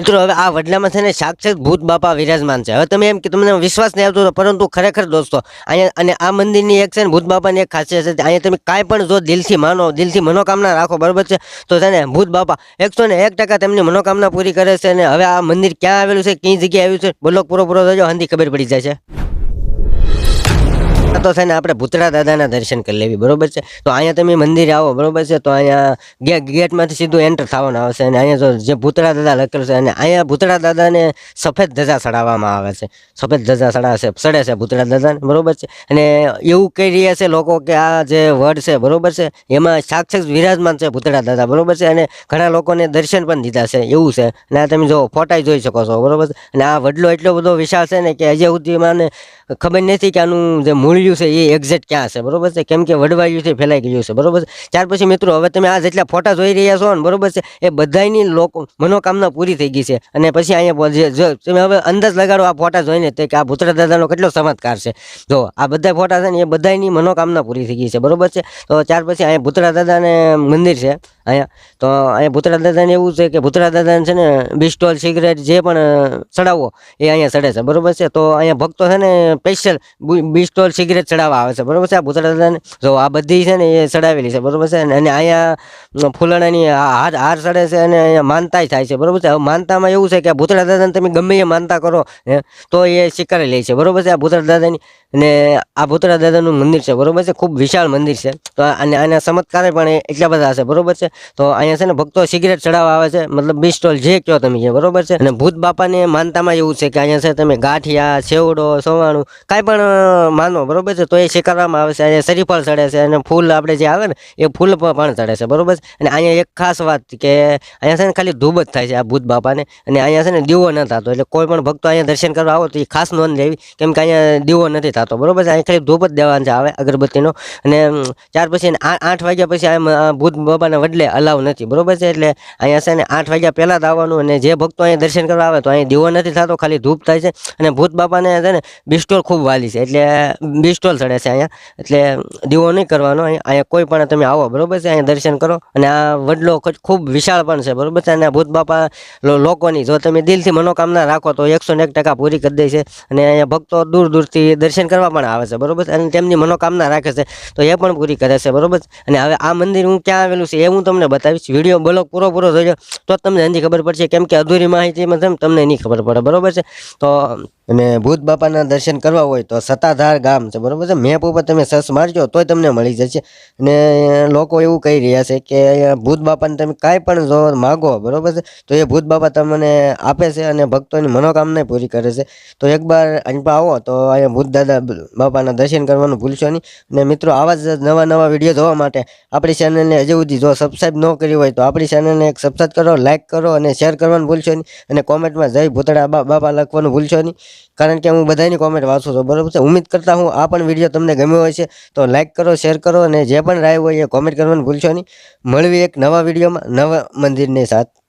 મિત્રો, હવે આ વડલામાં છે ને સાક્ષાત ભૂત બાપા વિરાજમાન છે. હવે તમે એમ કે તમને વિશ્વાસ નહીં આવતો પરંતુ ખરેખર દોસ્તો, અહીંયા, અને આ મંદિરની એક છે ને ભૂત બાપાની એક ખાસિયત છે, અહીંયા તમે કાંઈ પણ જો દિલથી માનો, દિલથી મનોકામના રાખો, બરોબર છે? તો છે ભૂત બાપા એકસો ને એક ટકા તેમની મનોકામના પૂરી કરે છે અને હવે આ મંદિર ક્યાં આવેલું છે, કઈ જગ્યાએ આવ્યું છે, બોલો પૂરો પૂરો થજો હંધી ખબર પડી જાય છે. તો છે ને આપણે ભૂતરા દાદાના દર્શન કરી લેવી, બરોબર છે? તો અહીંયા તમે મંદિરે આવો, બરોબર છે? તો અહીંયા ગેટમાંથી સીધું એન્ટર થવાનું આવશે અને અહીંયા જો જે ભૂતરા દાદા લખેલું છે અને અહીંયા ભૂતરા દાદાને સફેદ ધજા ચડાવવામાં આવે છે. સફેદ ધજા ચડાશે ચડે છે ભૂતરા દાદાને, બરોબર છે? અને એવું કહી રહ્યા છે લોકો કે આ જે વડ છે, બરોબર છે? એમાં સાક્ષાત વિરાજમાન છે ભૂતરા દાદા, બરોબર છે? અને ઘણા લોકોને દર્શન પણ દીધા છે, એવું છે. અને આ તમે જો ફોટા જોઈ શકો છો, બરોબર અને આ વડલો એટલો બધો વિશાળ છે ને કે હજી સુધીમાં ખબર નથી કે આનું જે મૂળિયું છે, એ એક્ઝેક્ટ ક્યાં છે? બરોબર છે? કેમ કે વડવાયુંથી ફેલાઈ ગયું છે, બરોબર છે? ત્યાર પછી મિત્રો, હવે તમે આ જેટલા ફોટા જોઈ રહ્યા છો ને, બરોબર છે, એ બધાની લોકો મનોકામના પૂરી થઈ ગઈ છે. અને પછી અહીંયા તમે હવે અંદાજ લગાડો આ ફોટા જોઈને તે કે આ ભૂતરા દાદાનો કેટલો ચમત્કાર છે. જો, આ બધા ફોટા છે ને, એ બધાની મનોકામના પૂરી થઈ ગઈ છે, બરોબર છે? તો ત્યાર પછી અહીંયા ભૂતરા દાદાને મંદિર છે, અહીંયા. તો અહીંયા ભૂતરા દાદાને એવું છે કે ભૂતરા દાદાને છે ને બિસ્ટોલ સિગરેટ જે પણ ચડાવવો, એ અહીંયા ચડે છે, બરોબર છે? તો અહીંયા ભક્તો છે ને સ્પેશિયલ બિસ્ટોલ સિગરેટ ચડાવવા આવે છે. બરોબર છે? આ ભૂતળા દાદાને જો આ બધી છે ને એ ચડાવેલી છે. બરોબર છે? અને અહીંયા ફૂલણાની હાર હાર ચડે છે અને અહીંયા માનતાય થાય છે. બરોબર છે? હવે માનતામાં એવું છે કે આ ભૂતરા દાદાને તમે ગમે એ માનતા કરો તો એ સ્વીકારી લે છે. બરોબર છે? આ ભૂતળા દાદાની અને આ ભૂતળા દાદાનું મંદિર છે. બરોબર છે? ખૂબ વિશાળ મંદિર છે. તો અને આના ચમત્કાર પણ એટલા બધા છે. બરોબર છે? તો અહીંયા છે ને ભક્તો સિગરેટ ચડાવવા આવે છે. મતલબ બિસ્ટોલ જે કહો તમે છે બરોબર છે? અને ભૂત બાપાને માનતામાં એવું છે કે અહીંયા છે તમે ગાંઠિયા સેવડો સવાણું, કાંઈ પણ માનો, બરોબર છે? તો એ સ્વીકારવામાં આવે છે. અને શરીફળ ચડે છે અને ફૂલ આપણે જે આવે ને, એ ફૂલ પણ ચડે છે. બરોબર અને અહીંયા એક ખાસ વાત કે અહીંયા છે ને ખાલી ધૂબ જ થાય છે આ ભૂત બાપાને. અને અહીંયા છે ને દીવો ન થતો. એટલે કોઈ પણ ભક્તો અહીંયા દર્શન કરવા આવો તો એ ખાસ નોંધ લેવી કેમ કે અહીંયા દીવો નથી થતો. બરોબર છે? અહીંયા ખાલી ધૂપ જ દેવાનું છે આવે અગરબત્તીનો. અને ત્યાર પછી આઠ વાગ્યા પછી આમ ભૂત બાબાના વડલે અલાવ નથી. બરોબર છે? એટલે અહીંયા છે ને આઠ વાગ્યા પહેલાં જ આવવાનું અને જે ભક્તો અહીંયા દર્શન કરવા આવે તો અહીંયા દીવો નથી થતો, ખાલી ધૂપ થાય છે. અને ભૂત બાપાને છે ને બિસ્ટોલ ખૂબ વાલી છે. એટલે બિસ્ટોલ ચડે છે અહીંયા. એટલે દીવો નહીં કરવાનો અહીંયા કોઈ પણ તમે આવો, બરોબર છે? અહીંયા દર્શન કરો. અને આ વડલો ખૂબ વિશાળ પણ છે, બરોબર છે? અને ભૂત બાપા લોકોની, જો તમે દિલથી મનોકામના રાખો તો એકસો એક ટકા પૂરી કરી દે છે. અને અહીંયા ભક્તો દૂર દૂરથી દર્શન કરવા પણ આવે છે, બરોબર અને તેમની મનોકામના રાખે છે, તો એ પણ પૂરી કરે છે, બરોબર અને હવે આ મંદિર હું ક્યાં આવેલું છે એ હું તમને બતાવીશ. વીડિયો બ્લોગ પૂરો પૂરો જોજો. તો તમને એની ખબર પડશે, કેમ કે અધૂરી માહિતીમાં તમને નહીં ખબર પડે, બરોબર છે? તો અને ભૂત બાપાના દર્શન કરવા હોય તો સત્તાધાર ગામ છે, બરાબર છે? મેપ ઉપર તમે સર્ચ મારજો, તોય તમને મળી જશે. અને લોકો એવું કહી રહ્યા છે કે ભૂત બાપાને તમે કાંઈ પણ જો માગો, બરાબર છે? તો એ ભૂત બાપા તમને આપે છે અને ભક્તોની મનોકામના પૂરી કરે છે. તો એકવાર અહીં આવો, તો અહીંયા ભૂત દાદા બાપાના દર્શન કરવાનું ભૂલશો નહીં. અને મિત્રો, આવા જ નવા નવા વીડિયો જોવા માટે આપણી ચેનલને હજુ સુધી જો સબસ્ક્રાઈબ ન કરી હોય તો આપણી ચેનલને એક સબસ્ક્રાઈબ કરો લાઈક કરો અને શેર કરવાનું ભૂલશો નહીં. અને કોમેન્ટમાં જય ભૂતળા બાપા લખવાનું ભૂલશો નહીં. કારણ કે હું બધાની કોમેન્ટ વાંચું છું. બરોબર છે? ઉમ્મીદ કરતા હું આ પણ વીડિયો તમને ગમ્યો હોય છે તો લાઈક કરો શેર કરો અને જે પણ રાય હોય એ કોમેન્ટ કરવાનું ભૂલશો નહીં. મળવી એક નવા વિડીયોમાં નવા મંદિરની સાથ.